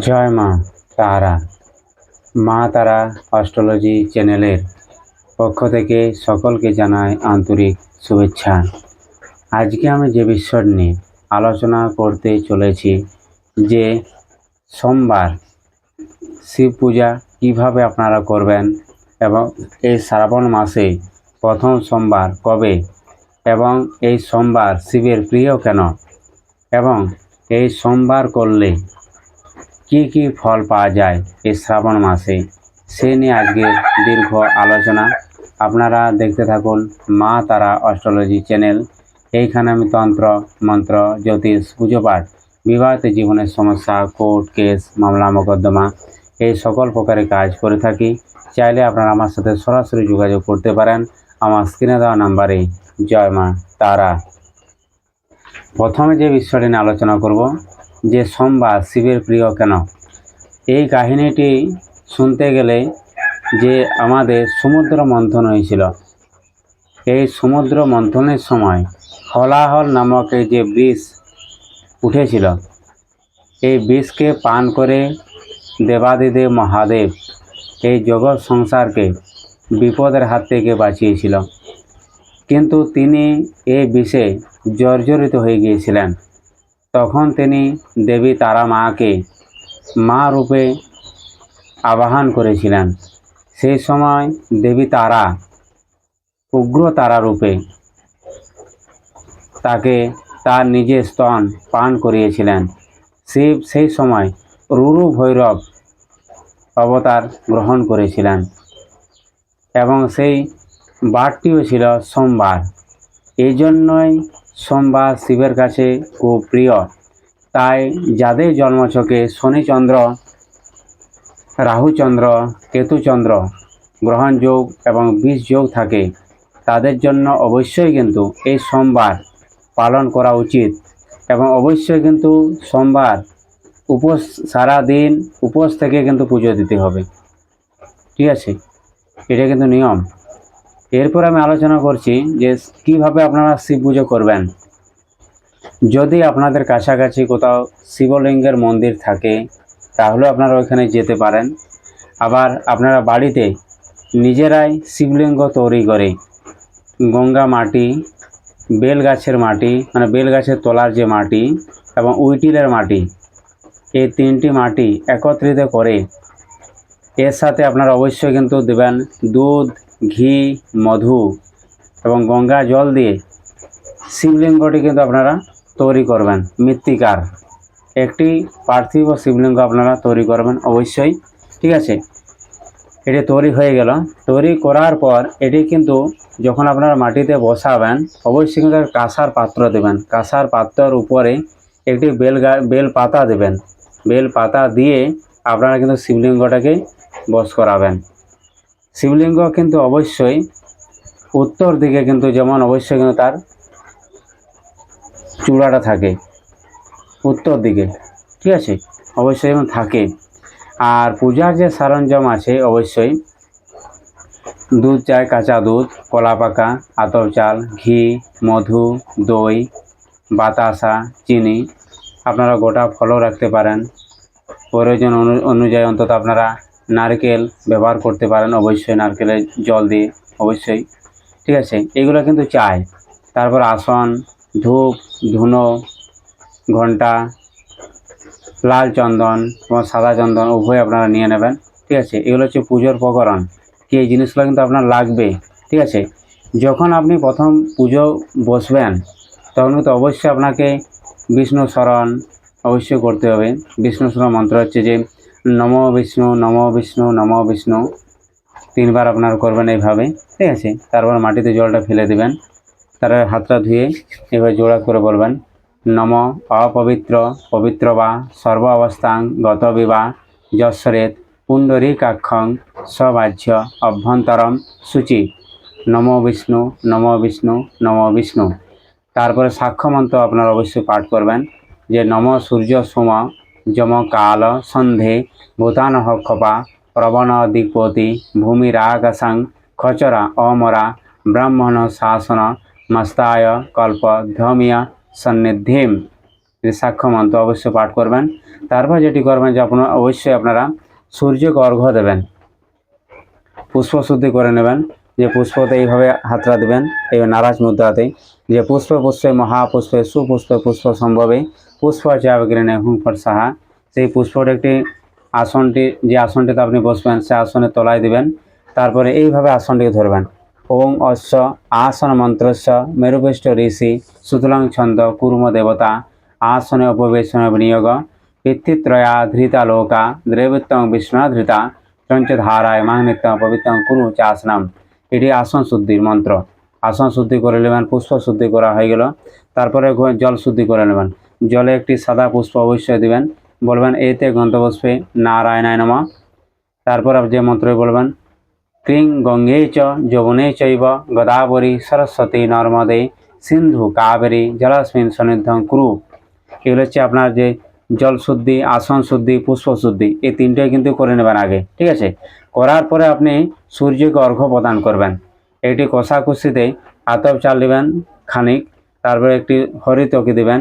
জয় মা তারা। মা তারা অস্ট্রোলজি চ্যানেলের পক্ষ থেকে সকলকে জানাই আন্তরিক শুভেচ্ছা। আজকে আমি যে বিষয় নিয়ে আলোচনা করতে চলেছি যে সোমবার শিব পূজা কীভাবে আপনারা করবেন এবং এই শ্রাবণ মাসে প্রথম সোমবার কবে এবং এই সোমবার শিবের প্রিয় কেন? এবং এই সোমবার করলে কি কি ফল পাওয়া যায় এই শ্রাবণ মাসে? সে নিয়ে আজকে দীর্ঘ আলোচনা। আপনারা দেখতে থাকুন মা তারা অস্ট্রোলজি চ্যানেল। এইখানে আমি তন্ত্র, মন্ত্র, জ্যোতিষ, পুজো পাঠ, বিবাহিত জীবনের সমস্যা, কোর্ট কেস, মামলা, মোকদ্দমা এই সকল প্রকারের কাজ করে থাকি। চাইলে আপনারা আমার সাথে সরাসরি যোগাযোগ করতে পারেন। আমার স্ক্রিনে দেওয়া নাম্বারে জয় মা তারা। প্রথমে যে বিষয়টি নিয়ে আলোচনা করব যে সোমবার শিবের প্রিয় কেন? এই কাহিনীটি শুনতে গেলে যে আমাদের সমুদ্র মন্থন হয়েছিল। এই সমুদ্র মন্থনের সময় হলাহল নামক এই যে বিষ উঠেছিল, এই বিষকে পান করে দেবাদিদেব মহাদেব এই জগৎ সংসারকে বিপদের হাত থেকে বাঁচিয়েছিল। কিন্তু তিনি এই বিষে জর্জরিত হয়ে গিয়েছিলেন। তখন তিনি দেবী তারা মাকে মা রূপে আবাহন করেছিলেন। সেই সময় দেবী তারা উগ্র তারা রূপে তাকে তার নিজের স্তন পান করিয়েছিলেন। শিব সেই সময় রুরু ভৈরব অবতার গ্রহণ করেছিলেন এবং সেই বারটিও ছিল সোমবার। এই জন্যই সোমবার শিবের কাছে খুব প্রিয়। তাই যাদের জন্মছকে শনিচন্দ্র, রাহুচন্দ্র, কেতুচন্দ্র গ্রহণ যোগ এবং বিষ যোগ থাকে, তাদের জন্য অবশ্যই কিন্তু এই সোমবার পালন করা উচিত এবং অবশ্যই কিন্তু সোমবার উপোস সারা দিন উপোস থেকে কিন্তু পুজো দিতে হবে। ঠিক আছে? এটা কিন্তু নিয়ম। এরপর আমি আলোচনা করছি যে কীভাবে আপনারা শিব পুজো করবেন। যদি আপনাদের কাছাকাছি কোথাও শিবলিঙ্গের মন্দির থাকে, তাহলে আপনারা ওইখানে যেতে পারেন। আবার আপনারা বাড়িতে নিজেরাই শিবলিঙ্গ তৈরি করে গঙ্গা মাটি বেল গাছের মাটি মানে বেল গাছের তলার যে মাটি এবং উইটিলের মাটি, এই তিনটি মাটি একত্রিত করে এর সাথে আপনারা অবশ্যই কিন্তু দেবেন দুধ ঘি, মধু এবং গঙ্গা জল দিয়ে শিবলিঙ্গটি কিন্তু আপনারা তৈরি করবেন, মৃত্তিকার। একটি পার্থিব শিবলিঙ্গ আপনারা তৈরি করবেন অবশ্যই, ঠিক আছে? এটি তৈরি হয়ে গেল। তৈরি করার পর এটি কিন্তু যখন আপনারা মাটিতে বসাবেন, অবশ্যই কিন্তু কাঁসার পাত্র দেবেন। কাঁসার পাত্রের উপরে একটি বেল বেল পাতা দেবেন। বেল পাতা দিয়ে আপনারা কিন্তু শিবলিঙ্গটাকে বস করাবেন। শিবলিঙ্গ কিন্তু অবশ্যই উত্তর দিকে কিন্তু যেমন অবশ্যই কিন্তু তার চূড়াটা থাকে, উত্তর দিকে, ঠিক আছে? অবশ্যই যেমন থাকে। আর পূজার যে সরঞ্জাম আছে, অবশ্যই দুধ চায় কাঁচা দুধ, কলা পাকা আতর চাল, ঘি, মধু, দই, বাতাসা, চিনি, আপনারা গোটা ফলও রাখতে পারেন। প্রয়োজন অনু- অনুযায়ী অন্তত আপনারা নারকেল ব্যবহার করতে পারেন, অবশ্যই নারকেলের জল দিয়ে, অবশ্যই। ঠিক আছে? এগুলো কিন্তু চাই। তারপর আসন, ধূপ, ধুনো, ঘণ্টা, লাল চন্দন এবং সাদা চন্দন উভয় আপনারা নিয়ে নেবেন। ঠিক আছে? এগুলো হচ্ছে পুজোর উপকরণ। কি এই জিনিসগুলো কিন্তু আপনার লাগবে? ঠিক আছে? যখন আপনি প্রথম পুজো বসবেন, তখন কিন্তু অবশ্যই আপনাকে বিষ্ণু স্মরণ অবশ্যই করতে হবে। বিষ্ণু স্মরণ মন্ত্র হচ্ছে যে নম বিষ্ণু নম বিষ্ণু নম বিষ্ণু। তিনবার আপনার করবেন এইভাবে, ঠিক আছে? তারপর মাটিতে জলটা ফেলে দেবেন। তারপর হাতটা ধুয়ে এভাবে জোড়া করে বলবেন, নম অপবিত্র, পবিত্র বা সর্ব অবস্থাং গত বিবা যশ্বরেত পুণ্ডরীকাক্ষং সবাহ্য অভ্যন্তরম সূচি। নম বিষ্ণু নম বিষ্ণু নম বিষ্ণু। তারপরে সাক্ষ্য মন্ত্র আপনারা অবশ্যই পাঠ করবেন যে, নম সূর্য সোম যম কাল সন্ধে ভূতানহ ক্ষপা প্রবণ দিকপতি ভূমিরাগসাং খচরা অমরা ব্রাহ্মণ শাসন মস্তায় কল্প ধমিয়া সন্নিধিম। সাক্ষ্য মন্ত্র অবশ্যই পাঠ করবেন। তারপর যেটি করবেন যে আপনারা অবশ্যই আপনারা সূর্যকে অর্ঘ্য দেবেন। পুষ্প শুদ্ধি করে নেবেন। যে পুষ্পতে এইভাবে হাতটা দেবেন, এই নারাজ মুদ্রাতে যে পুষ্প পুষ্পে মহাপুষ্পে সুপুষ্পে পুষ্প সম্ভবে পুষ্প চাবগ্রেনে হুঙ্কর সাহা। সেই পুষ্পটা একটি আসনটি, যে আসনটিতে আপনি বসবেন, সে আসনে তলায় দিবেন। তারপরে এইভাবে আসনটিকে ধরবেন। ওং অশ্ব আসন মন্ত্রস্য মেরুপৃষ্ট ঋষি সুতলাং ছন্দ কুর্ম দেবতা আসনে উপবেশন বিনিয়োগ পিতৃত্রয়া ধৃতা লোকা দ্রৈবত্যং বিষ্ণুধৃতা চঞ্চধারায় মাহনিত্য পবিত্র কুরু চাসনাম। এটি আসন শুদ্ধির মন্ত্র। আসন শুদ্ধি করে নেবেন, পুষ্প শুদ্ধি করা হয়ে গেল। তারপরে জল শুদ্ধি করে নেবেন। জলে একটি সাদা পুষ্প অবশ্যই দিবেন। বলবেন, এতে গন্তপুষ্পে নারায়ণায় নমঃ। তারপর আপনি যে মন্ত্র বলবেন, ক্রিং গঙ্গে চ যমুনে চৈব গদাবরী সরস্বতী নর্মদে সিন্ধু কাবেরী জলাস্মিন সন্নিধ্যং কুরু। এগুলো হচ্ছে আপনার যে জল শুদ্ধি, আসন শুদ্ধি, পুষ্প শুদ্ধি, এই তিনটাই কিন্তু করে নেবেন আগে, ঠিক আছে? করার পরে আপনি সূর্যকে অর্ঘ্য প্রদান করবেন। একটি কষাকুষিতে আতপ চাল দিবেন খানিক, তারপরে একটি হরিতকি দিবেন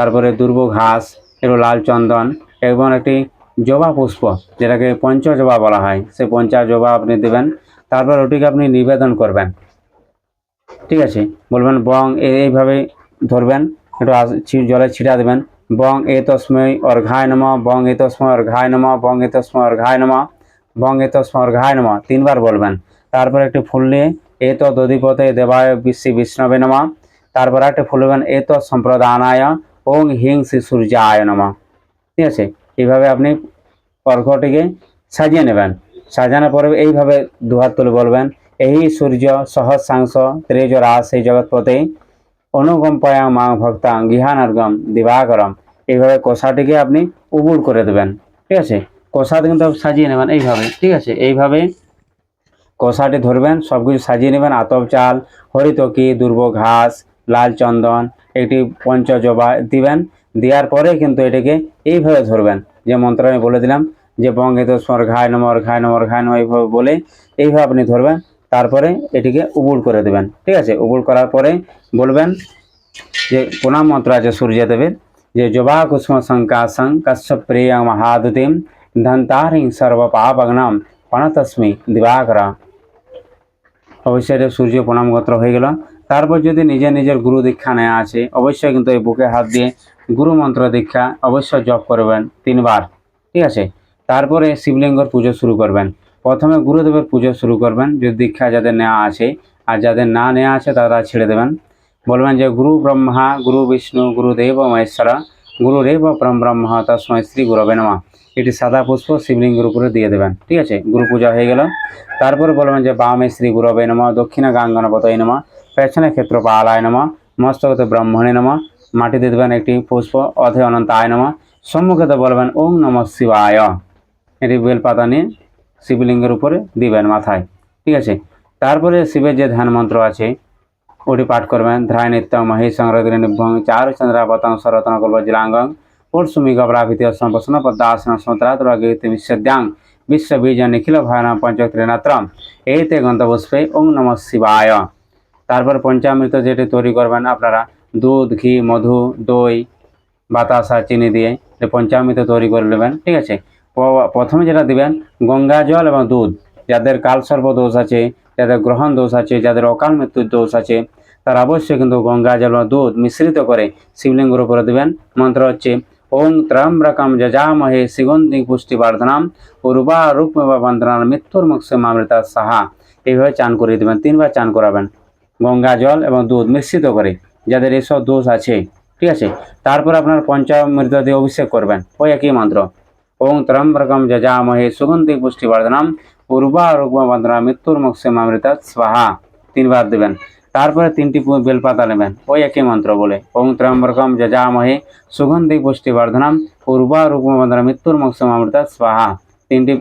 তারপরে দুর্ব ঘাস একটু লাল চন্দন, এবং একটি জবা পুষ্প, যেটাকে পঞ্চ জবা বলা হয়। সেই পঞ্চা জবা আপনি দেবেন, তারপর ওটিকে আপনি নিবেদন করবেন। ঠিক আছে? বলবেন, বং এইভাবে ধরবেন। একটু জলে ছিটা দেবেন। বং, এ তস্মৈ অর্ঘায় নম। বং, এ তস্মৈ অর্ঘায় নম। বং, এ তস্মৈ অর্ঘায় নম। বং, এ তস্মৈ অর্ঘায় নম। তিনবার বলবেন। তারপর একটি ফুল নিয়ে, এ তো দধিপতে দেবায় বিশ্বে বিষ্ণবে নম। তারপর একটা ফুল নেবেন, এ তো সম্প্রদানায় ওং হিং শ্রী সূর্যায় নম। ঠিক আছে? এইভাবে আপনি অর্ঘটিকে সাজিয়ে নেবেন। সাজানোর পরে এইভাবে দুহাত তুলে বলবেন, এই সূর্য সহস্রাংশ ত্রেজ রাস এই জগৎপতে অনুকম্পায়া মা ভক্তা গৃহানর্গম দিবাকরম। এইভাবে কষাটিকে আপনি উবুড় করে দেবেন। ঠিক আছে? কষাতে কিন্তু সাজিয়ে নেবেন এইভাবে। ঠিক আছে? এইভাবে কষাটি ধরবেন সব কিছু সাজিয়ে নেবেন। আতপ চাল, হরিতকি দুর্ব ঘাস লাল চন্দন একটি পঞ্চজবা দিবেন, দেওয়ার পরে কিন্তু এটাকে এইভাবে ধরবেন। যে মন্ত্র আমি বলে দিলাম, যে বঙ্গে তো স্বর ঘায় নমর ঘায় নমর ঘায় নম এইভাবে বলে এইভাবে আপনি ধরবেন, তারপরে এটিকে উবুড় করে দেবেন। ঠিক আছে? উবুড় করার পরে বলবেন যে প্রণাম মন্ত্র আছে সূর্যদেবের যে জবা কুষ্ম শঙ্কাশং কশ্যপ প্রিয় মহাদুতিম ধন্তারিং সর্ব পাপগ্নম পণতস্মি দিবাকরা। অবশ্যই এটা সূর্য প্রণাম গোত্র হয়ে গেল। তারপর যদি নিজের নিজের গুরু দীক্ষা নেওয়া আছে, অবশ্যই কিন্তু এই বুকে হাত দিয়ে গুরু মন্ত্র দীক্ষা অবশ্যই জপ করবেন তিনবার, ঠিক আছে? তারপরে শিবলিঙ্গর পুজো শুরু করবেন। প্রথমে গুরুদেবের পুজো শুরু করবেন, যদি দীক্ষা যাদের নেওয়া আছে, আর যাদের না নেওয়া আছে তারা ছেড়ে দেবেন। বলবেন যে, গুরু ব্রহ্মা, গুরু বিষ্ণু গুরুদেব মহেশ্বর গুরুরেব পরম ব্রহ্ম তসময় শ্রী গুরবে নমঃ। এটি সাদা পুষ্প শিবলিঙ্গের উপরে দিয়ে দেবেন, ঠিক আছে? গুরু পূজা হয়ে গেল। তারপরে বলবেন যে, বামে শ্রী গুরবে নম, দক্ষিণে গাঙ্গনপতয় নম। পেছনে ক্ষেত্র পালায় নম, মস্তকতে ব্রহ্মণে নম, মাটিতে দেবেন একটি পুষ্প, অধে অনন্তায় নম, সম্মুখেতে বলবেন ওং নম শিবায়। এটি বেলপাতা নিয়ে শিবলিঙ্গের উপরে দিবেন মাথায়। ঠিক আছে? তারপরে শিবের যে ধ্যান মন্ত্র আছে, ওটি পাঠ করবেন। ধ্রায় নিত্য মহেশ সংরগ্রে নিভ্যং চার চন্দ্রাপতং সরতন কল্প জিলাঙ্গং পরশুমি গবরাভিত সম্পসন পদ্মাসন সন্ত্রাতরাগীতি বিশ্বদ্যাং বিশ্ববীজ নিখিল ভয়ানম পঞ্চত্রিনাত্রম এইতে গন্তপুষ্পে ওং নম শিবায়। তারপর পঞ্চামৃত যেটি তৈরি করবেন আপনারা, দুধ, ঘি, মধু, দই, বাতাসা, চিনি দিয়ে পঞ্চামৃত তৈরি করে নেবেন, ঠিক আছে? প্রথমে যেটা দিবেন, গঙ্গা জল এবং দুধ। যাদের কালসর্প দোষ আছে, যাদের গ্রহণ দোষ আছে, যাদের অকাল মৃত্যুর দোষ আছে, তারা অবশ্যই কিন্তু গঙ্গা জল বা দুধ মিশ্রিত করে শিবলিঙ্গের উপরে দেবেন। মন্ত্র হচ্ছে, ওং ত্রম্বকম যজামহে সুগন্ধি পুষ্টি বর্ধনাম উর্বা রূপমেবা বন্দনাম মৃত্যুর মুক্ষে মামৃতা সাহা। এইভাবে চান করে দেবেন, তিনবার চান করাবেন। গঙ্গা জল এবং দুধ মিশ্রিত করে, যাদের এসব দোষ আছে, ঠিক আছে? তারপর আপনার পঞ্চামৃত দিয়ে অভিষেক করবেন ওই একই মন্ত্র। ওং ত্রম্বকম যজামহে সুগন্ধি পুষ্টি বর্ধনাম উর্বা রূপমা বন্দনা মৃত্যুর মুক্ষে মামৃতা স্বাহা, তিনবার দেবেন। তারপরে তিনটি বেলপাতা নেবেন ওই একই মন্ত্র বলে। ওং ত্রম্বকম যজামহে সুগন্ধি পুষ্টি বর্ধনাম উর্বা রূপমা বন্দনা মৃত্যুর মুক্ষে মামৃতা স্বাহা, তিনটি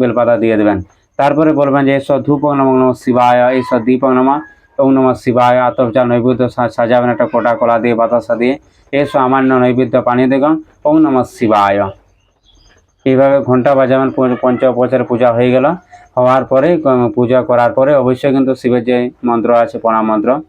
বেলপাতা দিয়ে দেবেন। তারপরে বলবেন যে এসব ধূপ নম নম শিবায় এইসব দীপ নম ওং নম শিবায় আতপচা নৈবেদ্য সাজাবেন একটা কোটা কলা দিয়ে, বাতাসা দিয়ে। এসো আমান্য নৈবেদ্য পানি দেগম ওং নম শিবায়। এইভাবে ঘণ্টা বাজাবেন, প- পঞ্চোপচার পূজা হয়ে গেল। হওয়ার পরে পূজা করার পরে অবশ্যই কিন্তু শিবের যে মন্ত্র আছে, প্রণাম মন্ত্র,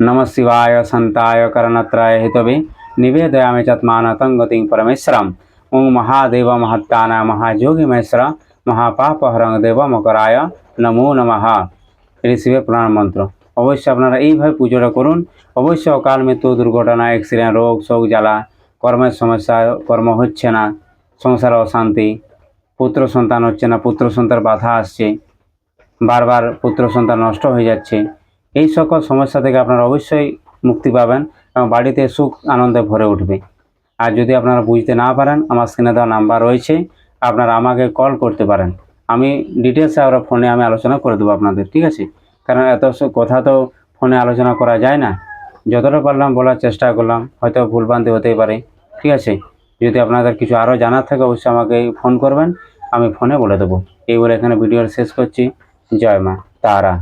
নম শিবায় সন্তায় করণত্রায় হিতবে নিবেদয়ামি চাত্মানতং গতিং পরমেশ্বরম। ওং মহাদেব মহাত্মানা মহাযোগী মেশ্র মহাপাপ হরং দেব মকরায় নমো নমঃ। এটি প্রণাম মন্ত্র। অবশ্যই আপনারা এইভাবে পুজোটা করুন। অবশ্যই অকাল মৃত্যু, দুর্ঘটনা অ্যাক্সিডেন্ট রোগ, শোক, জ্বালা, কর্মের সমস্যা, কর্ম হচ্ছে না, সংসারে অশান্তি, পুত্র সন্তান হচ্ছে না, পুত্র সন্তান বাধা আসছে, বারবার পুত্র সন্তান নষ্ট হয়ে যাচ্ছে। এই সকল সমস্যা থেকে আপনারা অবশ্যই মুক্তি পাবেন এবং বাড়িতে সুখ, আনন্দে ভরে উঠবে। আর যদি আপনারা বুঝতে না পারেন, আমার স্ক্রিনে দেওয়া নাম্বার রয়েছে, আপনারা আমাকে কল করতে পারেন। আমি ডিটেলসে আমরা ফোনে আমি আলোচনা করে দেবো আপনাদের, ঠিক আছে? কারণ এত কথা তো ফোনে আলোচনা করা যায় না। যতটা পারলাম বলার চেষ্টা করলাম, হয়তো ভুলভ্রান্তি হতেই পারে, ঠিক আছে? যদি আপনাদের কিছু আরও জানার থাকে, অবশ্যই আমাকে ফোন করবেন, আমি ফোনে বলে দেবো। এই বলে এখানে ভিডিওর শেষ করছি। জয় মা, তারা।